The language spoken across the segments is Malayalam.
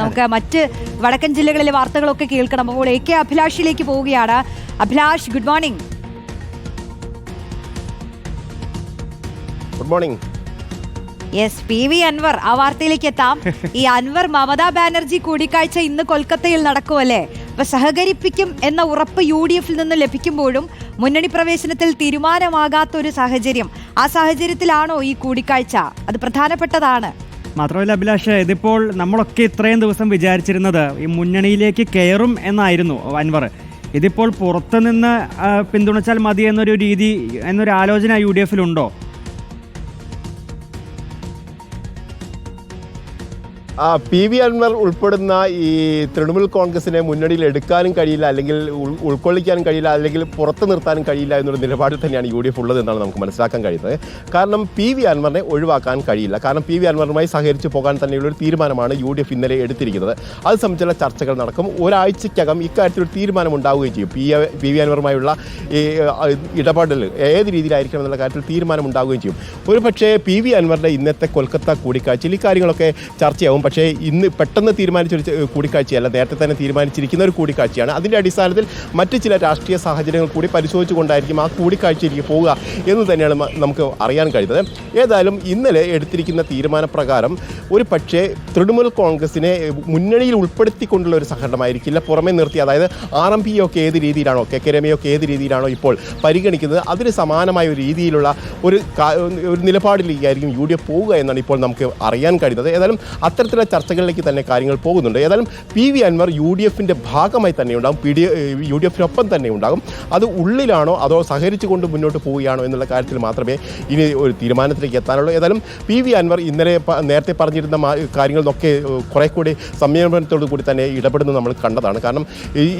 നമുക്ക് മറ്റ് വടക്കൻ ജില്ലകളിലെ വാർത്തകളൊക്കെ കേൾക്കണം. അപ്പോൾ എ കെ അഭിലാഷിലേക്ക് പോവുകയാണ്. Abhilash good morning good morning yes P V Anvar ആ വാർത്തയിലേക്ക് എത്താം. ഈ അൻവർ മമതാ ബാനർജി കൂടിക്കാഴ്ച ഇന്ന് കൊൽക്കത്തയിൽ നടക്കുമല്ലേ? അപ്പൊ സഹകരിപ്പിക്കും എന്ന ഉറപ്പ് യു ഡി എഫിൽ നിന്ന് ലഭിക്കുമ്പോഴും മുന്നണി പ്രവേശനത്തിൽ തീരുമാനമാകാത്ത ഒരു സാഹചര്യം. ആ സാഹചര്യത്തിലാണോ ഈ കൂടിക്കാഴ്ച? അത് പ്രധാനപ്പെട്ടതാണ്. മാത്രമല്ല അഭിലാഷ് ഇതിപ്പോൾ നമ്മളൊക്കെ ഇത്രയും ദിവസം വിചാരിച്ചിരുന്നത് ഈ മുന്നണിയിലേക്ക് കയറും എന്നായിരുന്നു അൻവർ. ഇതിപ്പോൾ പുറത്തുനിന്ന് പിന്തുണച്ചാൽ മതി എന്നൊരു രീതി എന്നൊരു ആലോചന യു ഡി എഫിലുണ്ടോ? പി വി അൻവർ ഉൾപ്പെടുന്ന ഈ തൃണമൂൽ കോൺഗ്രസിനെ മുന്നണിയിൽ എടുക്കാനും കഴിയില്ല അല്ലെങ്കിൽ ഉൾ- ഉൾക്കൊള്ളിക്കാനും കഴിയില്ല അല്ലെങ്കിൽ പുറത്തു നിർത്താനും കഴിയില്ല എന്നൊരു നിലപാടിൽ തന്നെയാണ് യു ഡി എഫ് ഉള്ളത് എന്നാണ് നമുക്ക് മനസ്സിലാക്കാൻ കഴിയുന്നത്. കാരണം പി വി അൻവറിനെ ഒഴിവാക്കാൻ കഴിയില്ല. കാരണം പി വി അൻവറുമായി സഹകരിച്ച് പോകാൻ തന്നെയുള്ള ഒരു തീരുമാനമാണ് യു ഡി എഫ് ഇന്നലെ എടുത്തിരിക്കുന്നത്. അത് സംബന്ധിച്ചുള്ള ചർച്ചകൾ നടക്കും. ഒരാഴ്ചയ്ക്കകം ഇക്കാര്യത്തിൽ ഒരു തീരുമാനം ഉണ്ടാവുകയും ചെയ്യും. പി പി വി അൻവറുമായുള്ള ഈ ഇടപാടിൽ ഏത് രീതിയിലായിരിക്കണം എന്നുള്ള കാര്യത്തിൽ തീരുമാനം ഉണ്ടാവുകയും ചെയ്യും. ഒരു പക്ഷേ പി വി അൻവറിന്റെ ഇന്നത്തെ കൊൽക്കത്ത കൂടിക്കാഴ്ചയിൽ ഇക്കാര്യങ്ങളൊക്കെ കാര്യങ്ങളൊക്കെ ചർച്ചയാവും പക്ഷേ ഇന്ന് പെട്ടെന്ന് തീരുമാനിച്ചൊരു കൂടിക്കാഴ്ചയല്ല. നേരത്തെ തന്നെ തീരുമാനിച്ചിരിക്കുന്ന ഒരു കൂടിക്കാഴ്ചയാണ്. അതിന്റെ അടിസ്ഥാനത്തിൽ മറ്റ് ചില രാഷ്ട്രീയ സാഹചര്യങ്ങൾ കൂടി പരിശോധിച്ചുകൊണ്ടായിരിക്കും ആ കൂടിക്കാഴ്ചയിലേക്ക് പോവുക എന്ന് തന്നെയാണ് നമുക്ക് അറിയാൻ കഴിയുന്നത്. ഏതായാലും ഇന്നലെ എടുത്തിരിക്കുന്ന തീരുമാനപ്രകാരം ഒരു പക്ഷേ തൃണമൂൽ കോൺഗ്രസിനെ മുന്നണിയിൽ ഉൾപ്പെടുത്തിക്കൊണ്ടുള്ള ഒരു സംഘടനമായിരിക്കില്ല പുറമെ നിർത്തി. അതായത് ആർ എം പി ഒക്കെ ഏത് രീതിയിലാണോ കെ കെ രമയൊക്കെ ഏത് രീതിയിലാണോ ഇപ്പോൾ പരിഗണിക്കുന്നത് അതിന് സമാനമായ ഒരു രീതിയിലുള്ള ഒരു ഒരു നിലപാടിലേക്കായിരിക്കും യു ഡി എഫ് പോവുക എന്നാണ് ഇപ്പോൾ നമുക്ക് അറിയാൻ കഴിയുന്നത്. ഏതായാലും അത്തരത്തിലുള്ള ചർച്ചകളിലേക്ക് തന്നെ കാര്യങ്ങൾ പോകുന്നുണ്ട്. ഏതായാലും P V Anvar U D എഫിന്റെ ഭാഗമായി തന്നെ ഉണ്ടാകും. പി ഡി യു ഡി എഫിനൊപ്പം തന്നെ ഉണ്ടാകും. അത് ഉള്ളിലാണോ അതോ സഹകരിച്ചുകൊണ്ട് മുന്നോട്ട് പോവുകയാണോ എന്നുള്ള കാര്യത്തിൽ മാത്രമേ ഇനി ഒരു തീരുമാനത്തിലേക്ക് എത്താനുള്ളൂ. ഏതായാലും പി വി അൻവർ ഇന്നലെ നേരത്തെ പറഞ്ഞിരുന്ന കാര്യങ്ങളിലൊക്കെ കുറെ കൂടി സംയമനത്തോടു കൂടി തന്നെ ഇടപെടുന്നത് നമ്മൾ കണ്ടതാണ്. കാരണം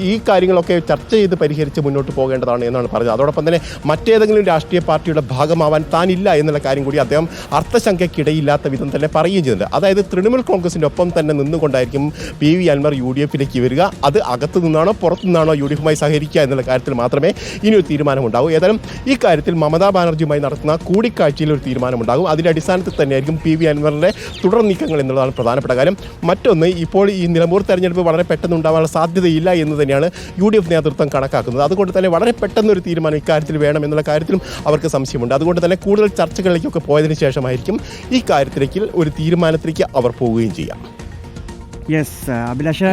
ഈ കാര്യങ്ങളൊക്കെ ചർച്ച ചെയ്ത് പരിഹരിച്ച് മുന്നോട്ട് പോകേണ്ടതാണ് എന്നാണ് പറഞ്ഞത്. അതോടൊപ്പം തന്നെ മറ്റേതെങ്കിലും രാഷ്ട്രീയ പാർട്ടിയുടെ ഭാഗമാവാൻ താനില്ല എന്നുള്ള കാര്യം കൂടി അദ്ദേഹം അർത്ഥശങ്കയ്ക്കിടയില്ലാത്ത വിധം തന്നെ പറയുകയും ചെയ്യുന്നുണ്ട്. അതായത് തൃണമൂൽ ഒപ്പം തന്നെ നിന്നുകൊണ്ടായിരിക്കും P V Anvar U D എഫിലേക്ക് വരിക. അത് അകത്തു നിന്നാണോ പുറത്തു നിന്നാണോ യു ഡി എഫുമായി സഹകരിക്കുക എന്നുള്ള കാര്യത്തിൽ മാത്രമേ ഇനി ഒരു തീരുമാനമുണ്ടാകൂ ഏതായാലും ഈ കാര്യത്തിൽ മമതാ ബാനർജിയുമായി നടത്തുന്ന കൂടിക്കാഴ്ചയിൽ ഒരു തീരുമാനമുണ്ടാകും. അതിന്റെ അടിസ്ഥാനത്തിൽ തന്നെയായിരിക്കും പി വി അൻവറിന്റെ തുടർ നീക്കങ്ങൾ എന്നുള്ളതാണ് പ്രധാനപ്പെട്ട കാര്യം. മറ്റൊന്ന് ഇപ്പോൾ ഈ നിലമ്പൂർ തെരഞ്ഞെടുപ്പ് വളരെ പെട്ടെന്ന് ഉണ്ടാവാനുള്ള സാധ്യതയില്ല എന്ന് തന്നെയാണ് യു ഡി എഫ് നേതൃത്വം കണക്കാക്കുന്നത്. അതുകൊണ്ട് തന്നെ വളരെ പെട്ടെന്ന് ഒരു തീരുമാനം ഇക്കാര്യത്തിൽ വേണം എന്നുള്ള കാര്യത്തിലും അവർക്ക് സംശയമുണ്ട്. അതുകൊണ്ട് തന്നെ കൂടുതൽ ചർച്ചകളിലേക്കൊക്കെ പോയതിനു ശേഷമായിരിക്കും ഈ കാര്യത്തിലേക്ക് ഒരു തീരുമാനത്തിലേക്ക് അവർ പോവുകയും ചെയ്യാം. യെസ് അഭിലാഷ്